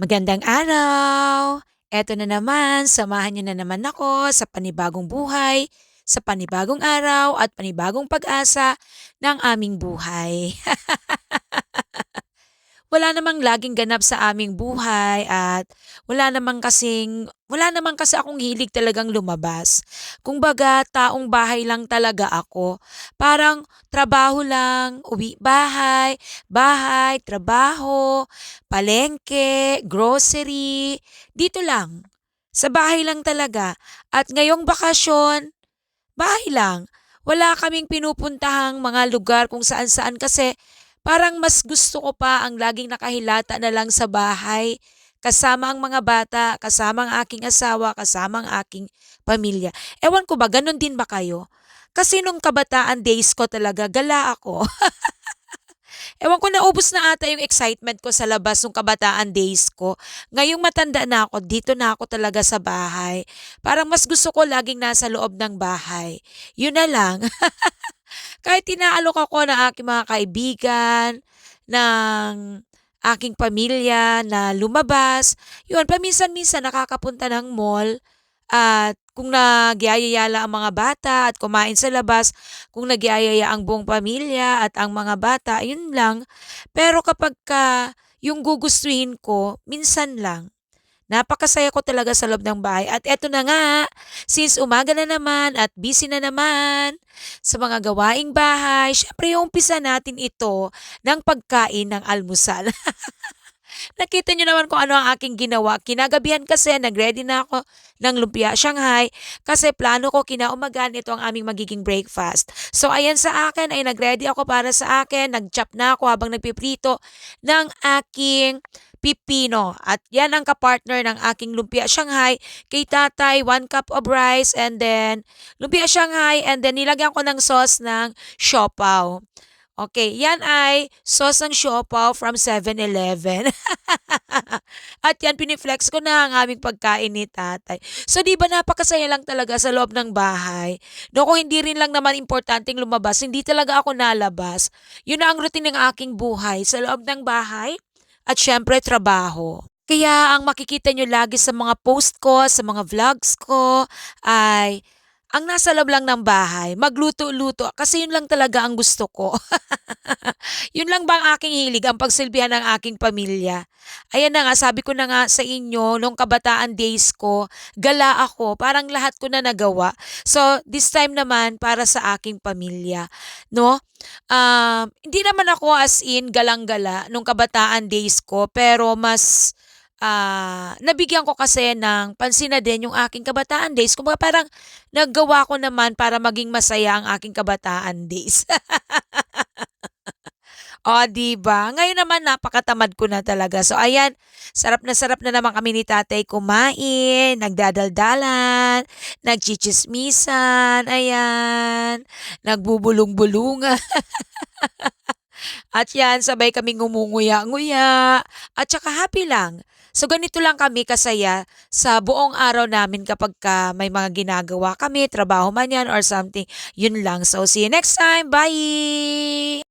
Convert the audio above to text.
Magandang araw! Eto na naman, samahan niyo na naman ako sa panibagong buhay, sa panibagong araw at panibagong pag-asa ng aming buhay. Wala namang laging ganap sa aming buhay at wala namang kasing wala naman kasi akong hilig talagang lumabas. Kumbaga, taong bahay lang talaga ako. Parang trabaho lang, uwi bahay, bahay, trabaho, palengke, grocery, dito lang. Sa bahay lang talaga. At ngayong bakasyon, bahay lang. Wala kaming pinupuntahang mga lugar kung saan-saan kasi Parang mas gusto ko pa ang laging nakahilata na lang sa bahay, kasama ang mga bata, kasama ang aking asawa, kasama ang aking pamilya. Ewan ko ba, ganun din ba kayo? Kasi nung kabataan days ko talaga, gala ako. Ewan ko, naubos na ata yung excitement ko sa labas nung kabataan days ko. Ngayong matanda na ako, dito na ako talaga sa bahay. Parang mas gusto ko laging nasa loob ng bahay. Yun na lang. Kahit inaalok ako ng aking mga kaibigan, ng aking pamilya na lumabas, yun paminsan-minsan nakakapunta ng mall at kung nagyayaya ang mga bata at kumain sa labas, kung nagyayaya ang buong pamilya at ang mga bata, yun lang. Pero kapagka yung gugustuhin ko, minsan lang. Napakasaya ko talaga sa loob ng bahay at eto na nga, since umaga na naman at busy na naman sa mga gawaing bahay, syempre umpisa natin ito ng pagkain ng almusal. Nakita niyo naman kung ano ang aking ginawa. Kinagabihan kasi nag-ready na ako ng lumpia Shanghai kasi plano ko kinaumagahan ito ang aming magiging breakfast. So ayan sa akin ay nag-ready ako para sa akin. Nag-chop na ako habang nagpiprito ng aking pipino. At yan ang kapartner ng aking lumpia Shanghai. Kay tatay, 1 cup of rice and then lumpia Shanghai and then nilagyan ko ng sauce ng siopaw. Okay, yan ay sauce ng siopaw from 7-Eleven. At yan, piniflex ko na ang aming pagkain ni tatay. So, di ba napakasaya lang talaga sa loob ng bahay? No, kung hindi rin lang naman importanteng lumabas, hindi talaga ako nalabas. Yun na ang routine ng aking buhay sa loob ng bahay at syempre trabaho. Kaya ang makikita nyo lagi sa mga post ko, sa mga vlogs ko, ay ang nasa loob lang ng bahay, magluto-luto kasi yun lang talaga ang gusto ko. yun lang ba ang aking hilig, ang pagsilbihan ng aking pamilya. Ayan na nga, sabi ko na nga sa inyo, nung kabataan days ko, gala ako, parang lahat ko na nagawa. So, this time naman, para sa aking pamilya. No? Um, hindi naman ako as in galang-gala nung kabataan days ko, pero mas ah, nabigyan ko kasi ng pansin na din yung aking kabataan days. Kumbaga parang naggawa ko naman para maging masaya ang aking kabataan days. Oh, 'di ba? Ngayon naman napakatamad ko na talaga. So ayan, sarap na sarap na naman kami ni tatay kumain, nagdadaldalan, nagtsitsismisan, ayan, nagbubulong-bulungan. At yan, sabay kaming ngumunguya-nguya at saka happy lang. So ganito lang kami kasaya sa buong araw namin kapag ka may mga ginagawa kami, trabaho man yan or something. Yun lang. So see you next time. Bye!